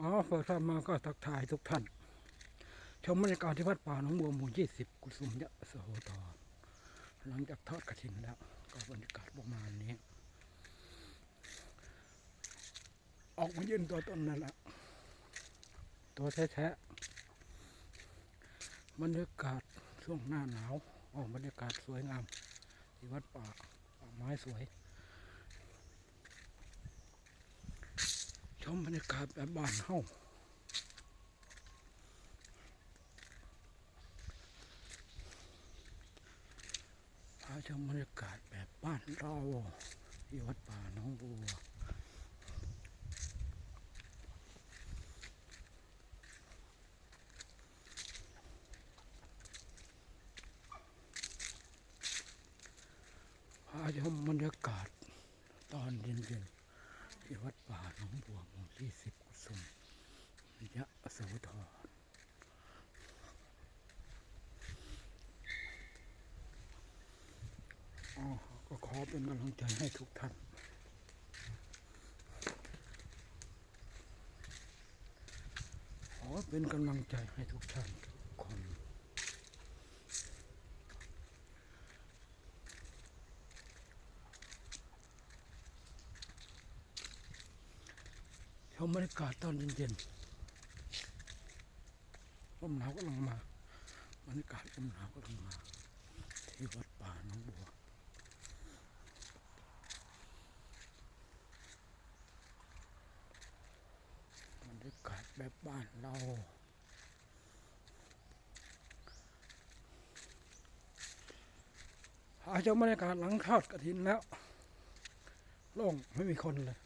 อ๋อเปิดเข้ามาก็ทักทายทุกท่าน ชมบรรยากาศที่วัดป่าหนองบัวหมู่ยี่สิบกุสุมยะโสธรหลังจากทอดกระถินแล้ว ก็บรรยากาศประมาณนี้ ออกมายืนตัวต้นนั่นแหละ ตัวแท้ๆบรรยากาศช่วงหน้าหนาว ออกบรรยากาศสวยงาม ที่วัดป่าป่าไม้สวย ชมบรรยากาศแบบบ้านเฮาพาชมบรรยากาศแบบบ้านเราที่วัดป่าน้องบัวพาชมบรรยากาศตอนเย็นๆ ที่วัดป่าหนองบัวหมู่ที่สิบกุสุมยะโสธรอ๋อก็ขอเป็นกำลังใจให้ทุกท่านขอเป็นกำลังใจให้ทุกท่านทุกคน ชมบรรยากาศตอนเย็นๆลมหนาวกำลังมาบรรยากาศลมหนาวกำลังมา ที่วัดป่าหนองบัวบรรยากาศแบบบ้านเราพาชมบรรยากาศหลังทอดกระถินแล้ว โล่งไม่มีคนเลย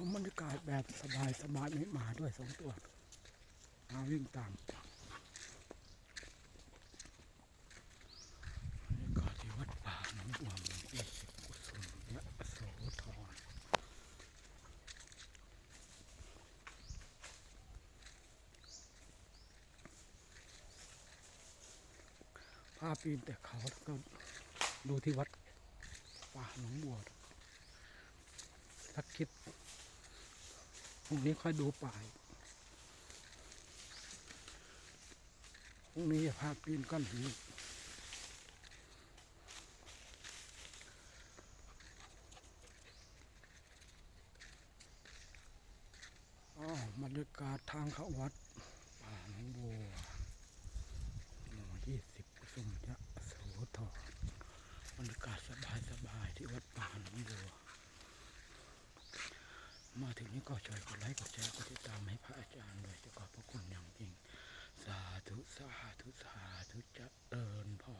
ชมบรรยากาศแบบสบายสบายไม่หมาด้วยสองตัวมาวิ่งตามบรรยากาศที่วัดป่าหนองบัวหมู่ที่สิบกุศลยะโสธรพาปีนแต่เขาแล้วก็ดูที่วัดป่าหนองบัวสักคลิป พรุ่งนี้ค่อยดูป่ายพรุ่งนี้จะพาปีนก้อนหินอ๋อบรรยากาศทางเข้าวัด มาถึงนี้ก็ช่วยกดไลค์กดแชร์กดติดตามให้พระอาจารย์ด้วยจะขอบพระคุณอย่างยิ่ง สาธุสาธุสาธุจะเอิญพอ